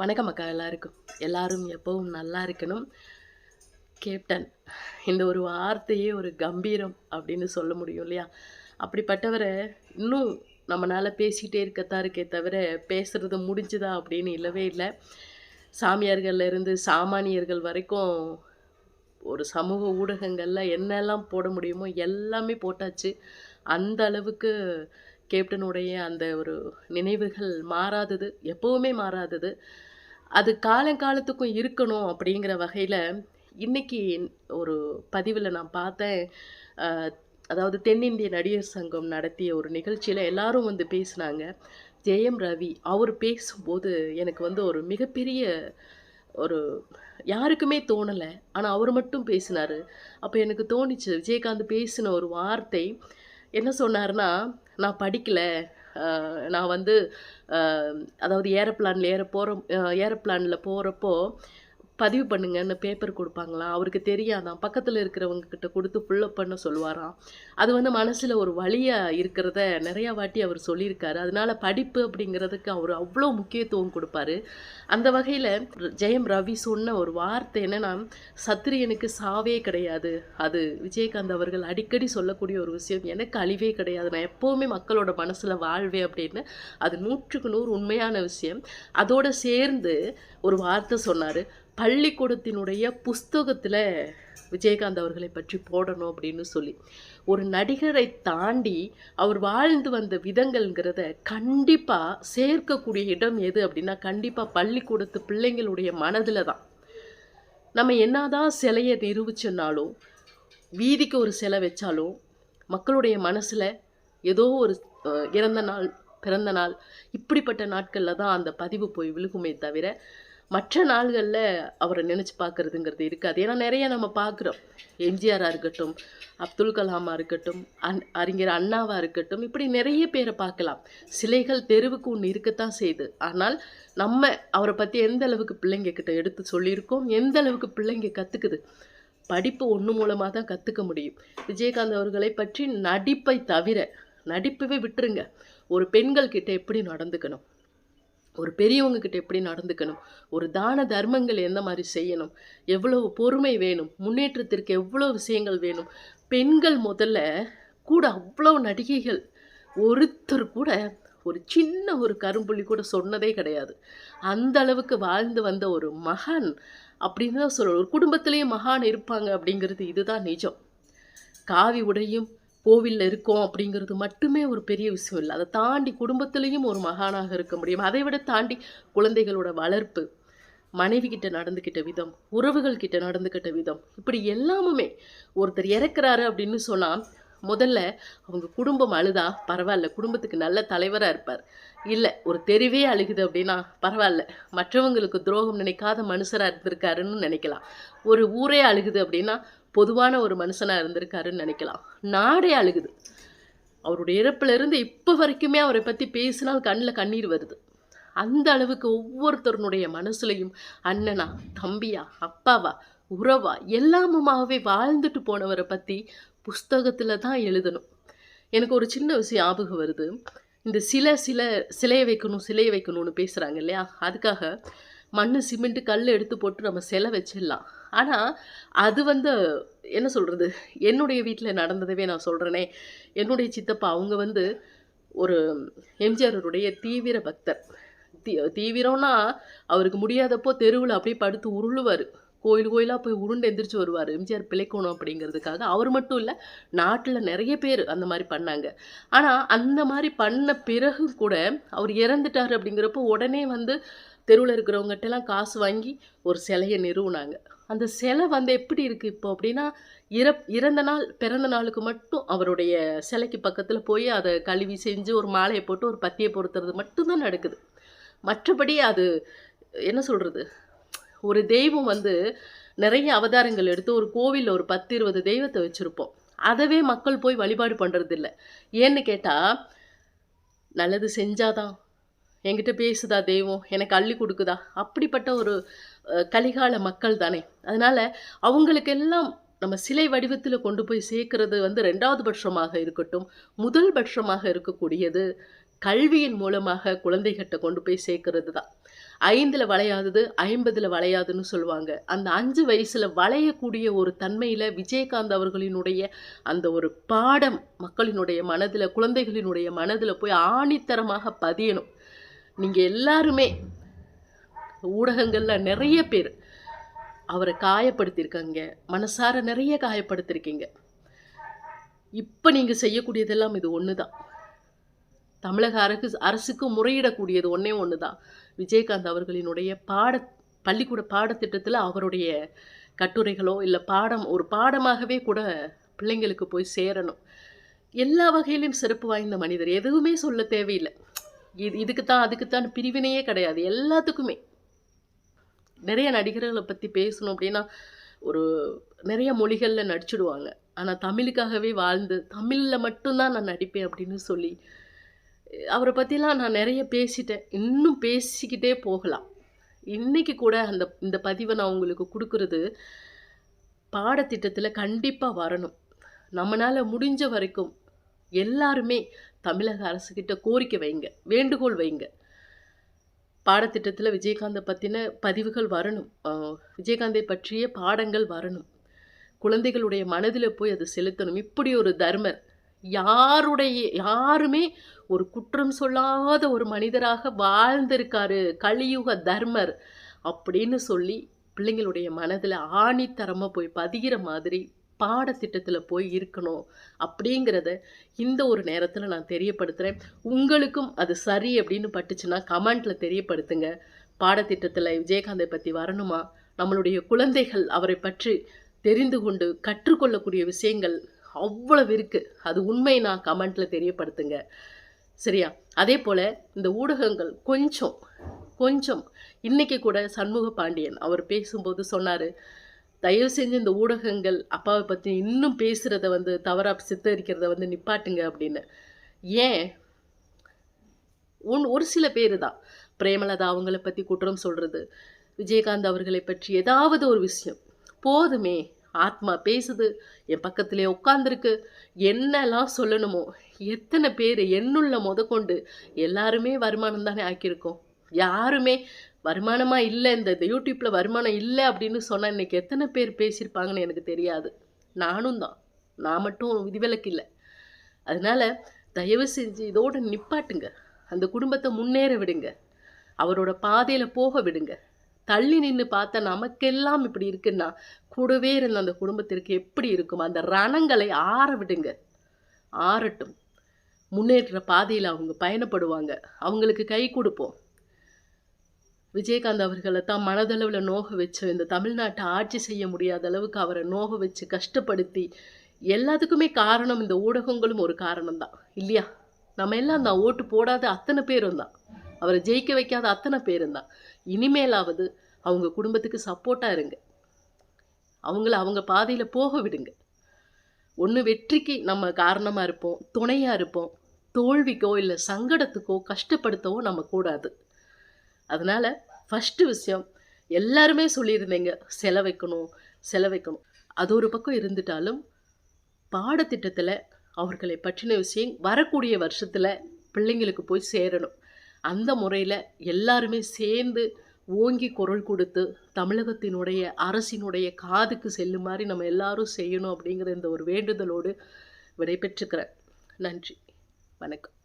வணக்கம் அக்கா எல்லாருக்கும். எல்லாரும் எப்பவும் நல்லா இருக்கணும். கேப்டன் இந்த ஒரு வார்த்தையே ஒரு கம்பீரம் அப்படின்னு சொல்ல முடியும் இல்லையா? அப்படிப்பட்டவரை இன்னும் நம்மளால் பேசிக்கிட்டே இருக்கத்தான் இருக்கே தவிர பேசுகிறது முடிஞ்சுதா அப்படின்னு இல்லவே இல்லை. சாமியார்கள்ல இருந்து சாமானியர்கள் வரைக்கும் ஒரு சமூக ஊடகங்களில் என்னெல்லாம் போட முடியுமோ எல்லாமே போட்டாச்சு. அந்த அளவுக்கு கேப்டனுடைய அந்த ஒரு நினைவுகள் மாறாதது எப்போவுமே மாறாதது. அது காலங்காலத்துக்கும் இருக்கணும் அப்படிங்கிற வகையில் இன்னைக்கு ஒரு பதிவில் நான் பார்த்தேன். அதாவது தென்னிந்திய நடிகர் சங்கம் நடத்திய ஒரு நிகழ்ச்சியில் எல்லாரும் வந்து பேசினாங்க. ஜெயம் ரவி அவர் பேசும்போது எனக்கு வந்து ஒரு மிகப்பெரிய ஒரு யாருக்குமே தோணலை. ஆனால் அவர் மட்டும் பேசினார். அப்போ எனக்கு தோணிச்சு விஜயகாந்த் பேசின ஒரு வார்த்தை என்ன சொன்னார்னா நான் படிக்கலை. நான் வந்து அதாவது ஏரோப்ளானில் ஏற போகிற ஏரோப்ளானில் போகிறப்போ பதிவு பண்ணுங்கன்னு பேப்பர் கொடுப்பாங்களாம் அவருக்கு தெரியாதான் பக்கத்தில் இருக்கிறவங்க கிட்ட கொடுத்து ஃபுல்லப் பண்ண சொல்லுவாராம் அது வந்து மனசில் ஒரு வழியாக இருக்கிறத நிறையா வாட்டி அவர் சொல்லியிருக்காரு. அதனால படிப்பு அப்படிங்கிறதுக்கு அவர் அவ்வளோ முக்கியத்துவம் கொடுப்பாரு. அந்த வகையில் ஜெயம் ரவி சொன்ன ஒரு வார்த்தை என்னன்னா சத்திரியனுக்கு சாவே கிடையாது. அது விஜயகாந்த் அவர்கள் அடிக்கடி சொல்லக்கூடிய ஒரு விஷயம். எனக்கு அழிவே கிடையாது. நான் எப்போவுமே மக்களோட மனசில் வாழ்வேன் அப்படின்னு. அது நூற்றுக்கு நூறு உண்மையான விஷயம். அதோடு சேர்ந்து ஒரு வார்த்தை சொன்னார். பள்ளிக்கூடத்தினுடைய புஸ்தகத்தில் விஜயகாந்த் அவர்களை பற்றி போடணும் அப்படின்னு சொல்லி. ஒரு நடிகரை தாண்டி அவர் வாழ்ந்து வந்த விதங்கள்ங்கிறத கண்டிப்பாக சேர்க்கக்கூடிய இடம் எது அப்படின்னா கண்டிப்பாக பள்ளிக்கூடத்து பிள்ளைங்களுடைய மனதில் தான். நம்ம என்னதான் சிலையை நிரூபிச்சோன்னாலும் வீதிக்கு ஒரு சிலை வச்சாலும் மக்களுடைய மனசில் ஏதோ ஒரு இறந்த நாள் பிறந்த நாள் இப்படிப்பட்ட நாட்களில் தான் அந்த பதிவு போய் விழுகுமே தவிர மற்ற நாள்களில் அவரை நினச்சி பார்க்குறதுங்கிறது இருக்காது. ஏன்னா நிறைய நம்ம பார்க்குறோம். எம்ஜிஆராக இருக்கட்டும் அப்துல் கலாமாக இருக்கட்டும் அன் அறிஞர் அண்ணாவாக இருக்கட்டும் இப்படி நிறைய பேரை பார்க்கலாம். சிலைகள் தெருவுக்கு ஒன்று இருக்கத்தான் செய்யுது ஆனால் நம்ம அவரை பற்றி எந்த அளவுக்கு பிள்ளைங்க கிட்ட எடுத்து சொல்லியிருக்கோம் எந்த அளவுக்கு பிள்ளைங்க கற்றுக்குது படிப்பு ஒன்று மூலமாக தான் கற்றுக்க முடியும். விஜயகாந்த் அவர்களை பற்றி நடிப்பை தவிர நடிப்பவே விட்டுருங்க. ஒரு பெண்கள் கிட்ட எப்படி நடந்துக்கணும்? ஒரு பெரியவங்க கிட்ட எப்படி நடந்துக்கணும்? ஒரு தான தர்மங்கள் எந்த மாதிரி செய்யணும்? எவ்வளவு பொறுமை வேணும்? முன்னேற்றத்திற்கு எவ்வளோ விஷயங்கள் வேணும்? பெண்கள் முதல்ல கூட அவ்வளோ நடிகைகள். ஒருத்தர் கூட ஒரு சின்ன ஒரு கரும்புள்ளி கூட சொன்னதே கிடையாது. அந்த அளவுக்கு வாழ்ந்து வந்த ஒரு மகான் அப்படின்னு தான் சொல்லணும். ஒரு குடும்பத்திலேயே மகான் இருப்பாங்க அப்படிங்கிறது இதுதான் நிஜம். காவி உடையும் கோவிலில் இருக்கோம் அப்படிங்கிறது மட்டுமே ஒரு பெரிய விஷயம் இல்லை. அதை தாண்டி குடும்பத்திலையும் ஒரு மகானாக இருக்க முடியும். அதை விட தாண்டி குழந்தைகளோட வளர்ப்பு மனைவி கிட்ட நடந்துக்கிட்ட விதம் உறவுகள் கிட்ட நடந்துக்கிட்ட விதம் இப்படி எல்லாமுமே ஒருத்தர் இறக்குறாரு அப்படின்னு சொன்னால் முதல்ல அவங்க குடும்பம் அழுதா பரவாயில்ல குடும்பத்துக்கு நல்ல தலைவராக இருப்பார். இல்லை ஒரு தெருவே அழுகுது அப்படின்னா பரவாயில்ல மற்றவங்களுக்கு துரோகம் நினைக்காத மனுஷராக இருந்திருக்காருன்னு நினைக்கலாம். ஒரு ஊரே அழுகுது அப்படின்னா பொதுவான ஒரு மனுஷனாக இருந்திருக்காருன்னு நினைக்கலாம். நாடே அழுகுது. அவருடைய இறப்பிலிருந்து இப்போ வரைக்குமே அவரை பற்றி பேசினால் கண்ணில் கண்ணீர் வருது. அந்த அளவுக்கு ஒவ்வொருத்தருனுடைய மனசுலையும் அண்ணனா தம்பியா அப்பாவா உறவா எல்லாமுமாகவே வாழ்ந்துட்டு போனவரை பற்றி புஸ்தகத்தில் தான் எழுதணும். எனக்கு ஒரு சின்ன விஷயம் ஞாபகம் வருது. இந்த சிலை சிலை சிலையை வைக்கணும் சிலையை வைக்கணும்னு பேசுகிறாங்க இல்லையா? அதுக்காக மண் சிமெண்ட்டு கல் எடுத்து போட்டு நம்ம சிலை வச்சிடலாம். ஆனால் அது வந்து என்ன சொல்கிறது என்னுடைய வீட்டில் நடந்ததவே நான் சொல்கிறேனே என்னுடைய சித்தப்பா அவங்க வந்து ஒரு எம்ஜிஆருடைய தீவிர பக்தர். தீ தீவிரம்னா அவருக்கு முடியாதப்போ தெருவில் அப்படியே படுத்து உருளுவார். கோயில் கோயிலாக போய் உருண்டு எந்திரிச்சு வருவார். எம்ஜிஆர் பிழைக்கணும் அப்படிங்கிறதுக்காக. அவர் மட்டும் இல்லை நாட்டில் நிறைய பேர் அந்த மாதிரி பண்ணாங்க. ஆனால் அந்த மாதிரி பண்ண பிறகு கூட அவர் இறந்துட்டார் அப்படிங்கிறப்போ உடனே வந்து தெருவில் இருக்கிறவங்ககிட்டலாம் காசு வாங்கி ஒரு சிலையை நிறுவினாங்க. அந்த சிலை வந்து எப்படி இருக்குது இப்போ அப்படின்னா இறப் இறந்த நாள் பிறந்த நாளுக்கு மட்டும் அவருடைய சிலைக்கு பக்கத்தில் போய் அதை கழுவி செஞ்சு ஒரு மாலையை போட்டு ஒரு பத்தியை பொறுத்துறது மட்டும்தான் நடக்குது. மற்றபடி அது என்ன சொல்கிறது ஒரு தெய்வம் வந்து நிறைய அவதாரங்கள் எடுத்து ஒரு கோவிலில் ஒரு பத்து இருபது தெய்வத்தை வச்சுருப்போம். அதவே மக்கள் போய் வழிபாடு பண்ணுறதில்ல ஏன்னு கேட்டால் நல்லது செஞ்சாதான் என்கிட்ட பேசுதா தெய்வம்? எனக்கு அள்ளி கொடுக்குதா? அப்படிப்பட்ட ஒரு கலிகால மக்கள் தானே. அதனால் அவங்களுக்கெல்லாம் நம்ம சிலை வடிவத்தில் கொண்டு போய் சேர்க்கறது வந்து ரெண்டாவது பட்சமாக இருக்கட்டும் முதல் பட்சமாக இருக்கக்கூடியது கல்வியின் மூலமாக குழந்தைகிட்ட கொண்டு போய் சேர்க்கறது தான். ஐந்தில் வளையாதது ஐம்பதில் வளையாதுன்னு சொல்லுவாங்க. அந்த அஞ்சு வயசில் வளையக்கூடிய ஒரு தன்மையில் விஜயகாந்த் அவர்களினுடைய அந்த ஒரு பாடம் மக்களினுடைய மனதில் குழந்தைகளினுடைய மனதில் போய் ஆணித்தரமாக பதியணும். நீங்கள் எல்லாருமே ஊடகங்களில் நிறைய பேர் அவரை காயப்படுத்தியிருக்காங்க. மனசார நிறைய காயப்படுத்திருக்கீங்க இப்போ நீங்கள் செய்யக்கூடியதெல்லாம் இது ஒன்று தான் தமிழக அரசு அரசுக்கு முறையிடக்கூடியது ஒன்றே ஒன்று தான் விஜயகாந்த் அவர்களினுடைய பாட பள்ளிக்கூட பாடத்திட்டத்தில் அவருடைய கட்டுரைகளோ இல்லை பாடம் ஒரு பாடமாகவே கூட பிள்ளைங்களுக்கு போய் சேரணும். எல்லா வகையிலும் சிறப்பு வாய்ந்த மனிதர். எதுவுமே சொல்ல தேவையில்லை. இது இதுக்கு தான் அதுக்கு தான் பிரிவினையே கிடையாது. எல்லாத்துக்குமே. நிறைய நடிகர்களை பற்றி பேசணும் அப்படின்னா ஒரு நிறைய மொழிகளில் நடிச்சிடுவாங்க. ஆனால் தமிழுக்காகவே வாழ்ந்து தமிழில் மட்டும்தான் நான் நடிப்பேன் அப்படின்னு சொல்லி அவரை பற்றிலாம் நான் நிறைய பேசிட்டேன். இன்னும் பேசிக்கிட்டே போகலாம். இன்றைக்கி கூட அந்த இந்த பதிவை நான் உங்களுக்கு கொடுக்குறது பாடத்திட்டத்தில் கண்டிப்பாக வரணும். நம்மளால் முடிஞ்ச வரைக்கும் எல்லாருமே தமிழக அரசுக்கிட்ட கோரிக்கை வைங்க வேண்டுகோள் வைங்க. பாடத்திட்டத்தில் விஜயகாந்தை பற்றின பதிவுகள் வரணும். விஜயகாந்தை பற்றிய பாடங்கள் வரணும். குழந்தைகளுடைய மனதில் போய் அது செலுத்தணும். இப்படி ஒரு தர்மர் யாருடைய யாருமே ஒரு குற்றம் சொல்லாத ஒரு மனிதராக வாழ்ந்திருக்காரு கலியுக தர்மர் அப்படின்னு சொல்லி பிள்ளைங்களுடைய மனதில் ஆணித்தரமாக போய் பதிகிற மாதிரி பாடத்திட்டத்தில் போய் இருக்கணும் அப்படிங்கிறத இந்த ஒரு நேரத்தில் நான் தெரியப்படுத்துகிறேன் உங்களுக்கும் அது சரி அப்படின்னு பட்டுச்சுன்னா கமெண்ட்டில் தெரியப்படுத்துங்க. பாடத்திட்டத்தில் விஜயகாந்தை பற்றி வரணுமா? நம்மளுடைய குழந்தைகள் அவரை பற்றி தெரிந்து கொண்டு கற்றுக்கொள்ளக்கூடிய விஷயங்கள் அவ்வளவு இருக்குது அது உண்மை நான் கமெண்ட்டில் தெரியப்படுத்துங்க. சரியா? அதே போல் இந்த ஊடகங்கள் கொஞ்சம் கொஞ்சம். இன்றைக்கி கூட சண்முக பாண்டியன் அவர் பேசும்போது சொன்னார் தயவு செஞ்சு இந்த ஊடகங்கள் அப்பாவை பற்றி இன்னும் பேசுகிறத வந்து தவறாக சித்தரிக்கிறத வந்து நிப்பாட்டுங்க அப்படின்னு. ஏன்? உன் ஒரு சில பேர் தான் பிரேமலதா அவங்கள பற்றி குற்றம் சொல்கிறது விஜயகாந்த் அவர்களை பற்றி ஏதாவது ஒரு விஷயம். போதுமே ஆத்மா பேசுது என் பக்கத்திலே உட்காந்துருக்கு என்னெல்லாம் சொல்லணுமோ எத்தனை பேர் என்னுள்ள முதக்கொண்டு எல்லாருமே வருமானம் தானே ஆக்கியிருக்கோம். யாருமே வருமானமாக இல்லை இந்த யூடியூப்பில் வருமானம் இல்லை அப்படின்னு சொன்னால் இன்றைக்கி எத்தனை பேர் பேசியிருப்பாங்கன்னு எனக்கு தெரியாது. நானும் தான். நான் மட்டும் விதிவிலக்கு இல்லை அதனால் தயவு செஞ்சு இதோடு நிப்பாட்டுங்க. அந்த குடும்பத்தை முன்னேற விடுங்க. அவரோட பாதையில் போக விடுங்க. தள்ளி நின்று பார்த்த நமக்கெல்லாம் இப்படி இருக்குன்னா கூடவே இருந்த அந்த குடும்பத்திற்கு எப்படி இருக்கும்? அந்த ரணங்களை ஆற விடுங்க. ஆறட்டும். முன்னேற்ற பாதையில் அவங்க பயணப்படுவாங்க. அவங்களுக்கு கை கொடுப்போம். விஜயகாந்த் அவர்களை தான் மனதளவில் நோக வச்சு இந்த தமிழ்நாட்டை ஆட்சி செய்ய முடியாத அளவுக்கு அவரை நோக வச்சு கஷ்டப்படுத்தி எல்லாத்துக்குமே காரணம் இந்த ஊடகங்களும் ஒரு காரணம் தான் இல்லையா? நம்ம எல்லாம் அந்த ஓட்டு போடாத அத்தனை பேரும் தான். அவரை ஜெயிக்க வைக்காத அத்தனை பேரும் தான். இனிமேலாவது அவங்க குடும்பத்துக்கு சப்போர்ட்டாக இருங்க. அவங்கள அவங்க பாதையில் போக விடுங்க. ஒன்று வெற்றிக்கு நம்ம காரணமாக இருப்போம் துணையாக இருப்போம். தோல்விக்கோ இல்லை சங்கடத்துக்கோ கஷ்டப்படுத்தவோ நம்ம கூடாது. அதனால் ஃபஸ்ட்டு விஷயம் எல்லாருமே சொல்லியிருந்தீங்க செலவைக்கணும் செலவைக்கணும். அது ஒரு பக்கம் இருந்துட்டாலும் பாடத்திட்டத்தில் அவர்களை பற்றின விஷயம் வரக்கூடிய வருஷத்தில் பிள்ளைங்களுக்கு போய் சேரணும். அந்த முறையில் எல்லாருமே சேர்ந்து ஓங்கி குரல் கொடுத்து தமிழகத்தினுடைய அரசினுடைய காதுக்கு செல்லும் மாதிரி நம்ம எல்லாரும் செய்யணும் அப்படிங்கிற இந்த ஒரு வேண்டுதலோடு விடைபெற்றுக்கிறேன். நன்றி. வணக்கம்.